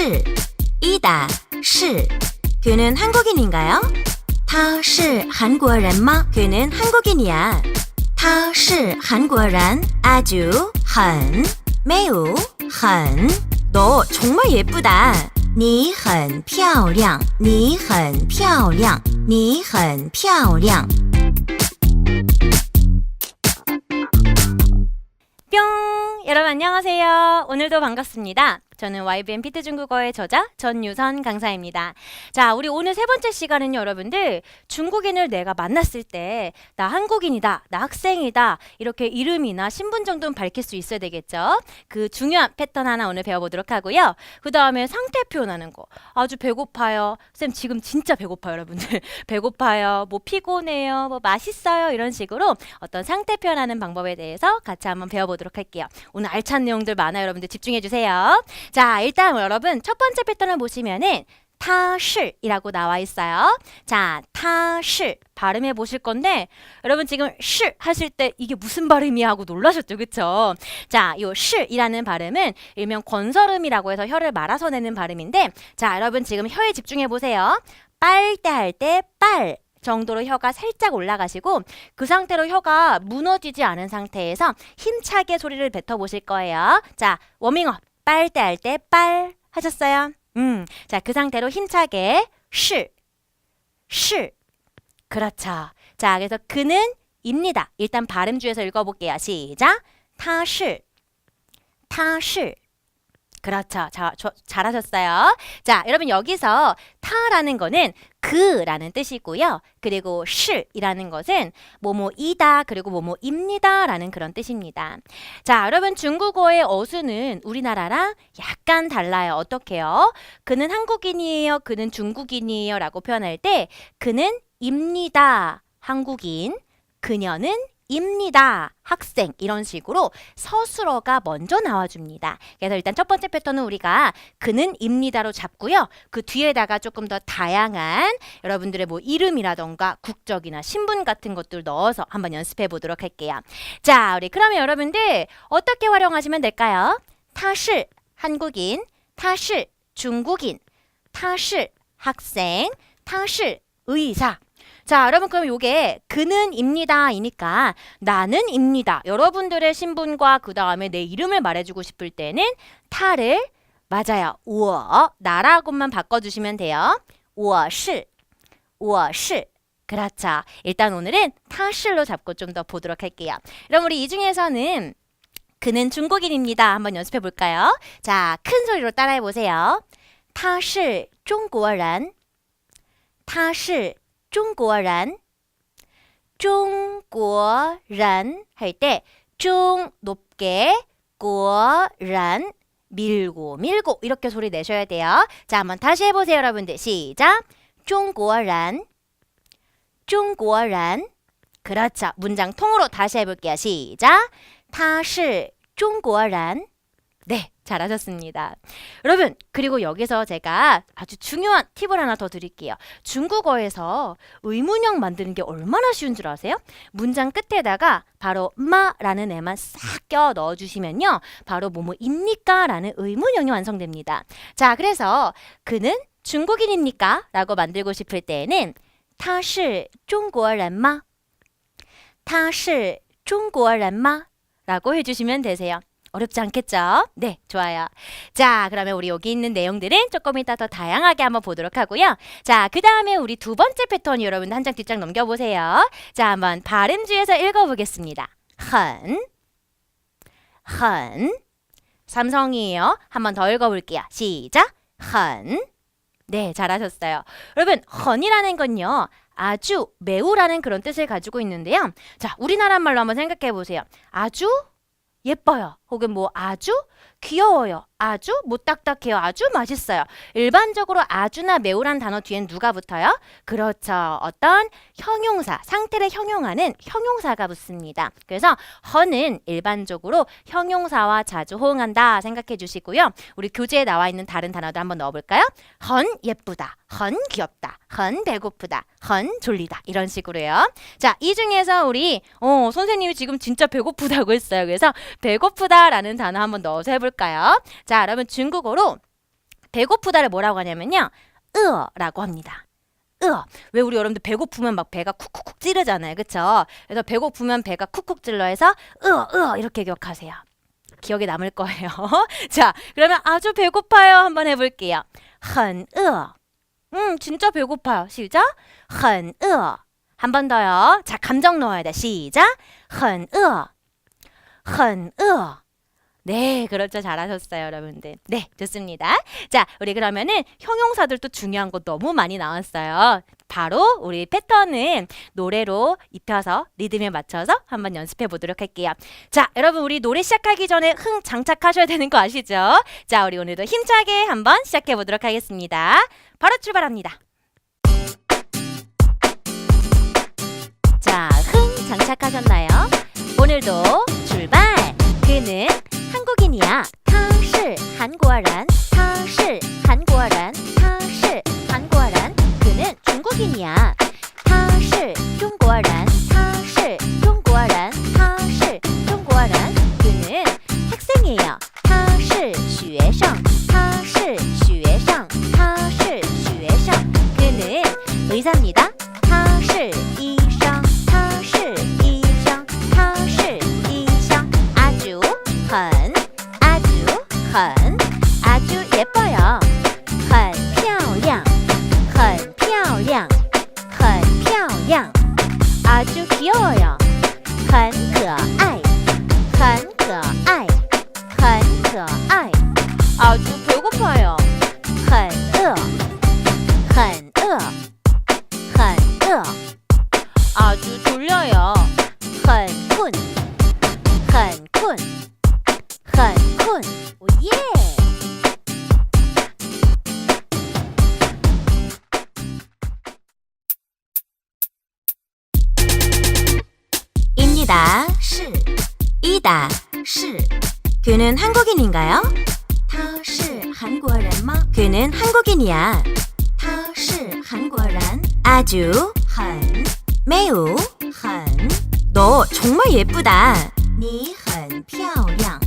是 이다 是 그는 한국인인가요? 他是韩国人吗? 그는 한국인이야. 他是韩国人 아주 很 매우 很 너 정말 예쁘다. 你很漂亮.你很漂亮.你很漂亮. 뿅! 여러분 안녕하세요. 오늘도 반갑습니다. 저는 YBN 피트 중국어의 저자 전유선 강사입니다. 자, 우리 오늘 세 번째 시간은 여러분들 중국인을 내가 만났을 때 나 한국인이다, 나 학생이다 이렇게 이름이나 신분 정도는 밝힐 수 있어야 되겠죠. 그 중요한 패턴 하나 오늘 배워보도록 하고요. 그 다음에 상태 표현하는 거. 아주 배고파요. 쌤 지금 진짜 배고파요, 여러분들. 배고파요. 뭐 피곤해요. 뭐 맛있어요. 이런 식으로 어떤 상태 표현하는 방법에 대해서 같이 한번 배워보도록 할게요. 오늘 알찬 내용들 많아요. 여러분들 집중해 주세요. 자, 일단 여러분 첫 번째 패턴을 보시면은 타실이라고 나와 있어요. 자, 타실 발음해 보실 건데 여러분 지금 실 하실 때 이게 무슨 발음이야 하고 놀라셨죠, 그쵸? 자, 요 실이라는 발음은 일명 건설음이라고 해서 혀를 말아서 내는 발음인데 자, 여러분 지금 혀에 집중해 보세요. 빨대 할 때 빨. 정도로 혀가 살짝 올라가시고 그 상태로 혀가 무너지지 않은 상태에서 힘차게 소리를 뱉어 보실 거예요. 자, 워밍업. 빨대 할 때 빨 하셨어요? 음. 자, 그 상태로 힘차게 실. 실. 그렇죠. 자, 그래서 그는 입니다. 일단 발음 주에서 읽어 볼게요. 시작. 타실. 타실. 그렇죠. 자, 저, 잘하셨어요. 자, 여러분 여기서 타라는 거는 그라는 뜻이고요. 그리고 실이라는 것은 뭐뭐이다 그리고 뭐뭐입니다라는 그런 뜻입니다. 자, 여러분 중국어의 어수는 우리나라랑 약간 달라요. 어떻게요? 그는 한국인이에요. 그는 중국인이에요라고 표현할 때 그는 입니다. 한국인. 그녀는 입니다. 학생 이런 식으로 서술어가 먼저 나와줍니다. 그래서 일단 첫 번째 패턴은 우리가 그는 입니다로 잡고요. 그 뒤에다가 조금 더 다양한 여러분들의 뭐 이름이라던가 국적이나 신분 같은 것들 넣어서 한번 연습해 보도록 할게요. 자, 우리 그러면 여러분들 어떻게 활용하시면 될까요? 타실 한국인, 타실 중국인, 타실 학생, 타실 의사. 자, 여러분 그럼 요게 그는입니다이니까 나는입니다. 여러분들의 신분과 그 다음에 내 이름을 말해주고 싶을 때는 타를 맞아요. 우어 나라고만 바꿔주시면 돼요. 우어是 우어是 그렇죠. 일단 오늘은 타실로 잡고 좀 더 보도록 할게요. 그럼 우리 이 중에서는 그는 중국인입니다. 한번 연습해 볼까요? 자, 큰 소리로 따라해 보세요. 타시 중국인. 타실 是中国人. 중국인 할 때 중 높게 国人 밀고 밀고 이렇게 소리 내셔야 돼요. 자, 한번 다시 해 보세요, 여러분들. 시작. 中国人 중국인 그렇죠. 문장 통으로 다시 해 볼게요. 시작. 他是中国人 네, 잘하셨습니다. 여러분, 그리고 여기서 제가 아주 중요한 팁을 하나 더 드릴게요. 중국어에서 의문형 만드는 게 얼마나 쉬운 줄 아세요? 문장 끝에다가 바로 마라는 애만 싹 껴 넣어주시면요. 바로 뭐뭐입니까? 라는 의문형이 완성됩니다. 자, 그래서 그는 중국인입니까? 라고 만들고 싶을 때에는 他是中国人吗?他是中国人吗? 라고 해주시면 되세요. 어렵지 않겠죠? 네, 좋아요. 자, 그러면 우리 여기 있는 내용들은 조금 이따 더 다양하게 한번 보도록 하고요. 자, 그 다음에 우리 두 번째 패턴 여러분들 한장 뒷장 넘겨보세요. 자, 한번 발음주에서 읽어보겠습니다. 헌, 헌. 삼성이에요. 한번 더 읽어볼게요. 시작. 헌. 네, 잘하셨어요. 여러분, 헌이라는 건요. 아주 매우라는 그런 뜻을 가지고 있는데요. 자, 우리나라 말로 한번 생각해 보세요. 아주 예뻐요. 혹은 뭐 아주 귀여워요. 아주 못딱딱해요. 아주 맛있어요. 일반적으로 아주나 매우란 단어 뒤엔 누가 붙어요? 그렇죠. 어떤 형용사, 상태를 형용하는 형용사가 붙습니다. 그래서 허는 일반적으로 형용사와 자주 호응한다 생각해 주시고요. 우리 교재에 나와 있는 다른 단어도 한번 넣어볼까요? 헌 예쁘다. 헌 귀엽다. 헌 배고프다. 헌 졸리다. 이런 식으로요. 자, 이 중에서 우리 어, 선생님이 지금 진짜 배고프다고 했어요. 그래서 배고프다라는 단어 한번 넣어서 해볼까요? 자, 여러분 중국어로 배고프다를 뭐라고 하냐면요. 으어라고 합니다. 으어. 왜 우리 여러분들 배고프면 막 배가 쿡쿡쿡 찌르잖아요. 그쵸? 그래서 배고프면 배가 쿡쿡 찔러 해서 으어, 으어 이렇게 기억하세요. 기억에 남을 거예요. 자, 그러면 아주 배고파요. 한번 해볼게요. 很饿. 음, 진짜 배고파요. 시작. 很饿. 한 번 더요. 자, 감정 넣어야 돼. 시작. 很饿.很饿. 네, 그렇죠. 잘하셨어요, 여러분들. 네, 좋습니다. 자, 우리 그러면은 형용사들 도 중요한 거 너무 많이 나왔어요. 바로 우리 패턴은 노래로 입혀서 리듬에 맞춰서 한번 연습해 보도록 할게요. 자, 여러분 우리 노래 시작하기 전에 흥 장착하셔야 되는 거 아시죠? 자, 우리 오늘도 힘차게 한번 시작해 보도록 하겠습니다. 바로 출발합니다. 자, 흥 장착하셨나요? 오늘도 출발! 그는 한국인이야. 탕시 한국어란 탕시 한국어란 탕시 한국어란 그는 중국인이야. 탕시 중국어란 입니다. 是 이다. 是 그는 한국인인가요? 他是韩国人吗? 그는 한국인이야. 他是韩国人. 아주 很 매우 很 너 정말 예쁘다. 你很漂亮.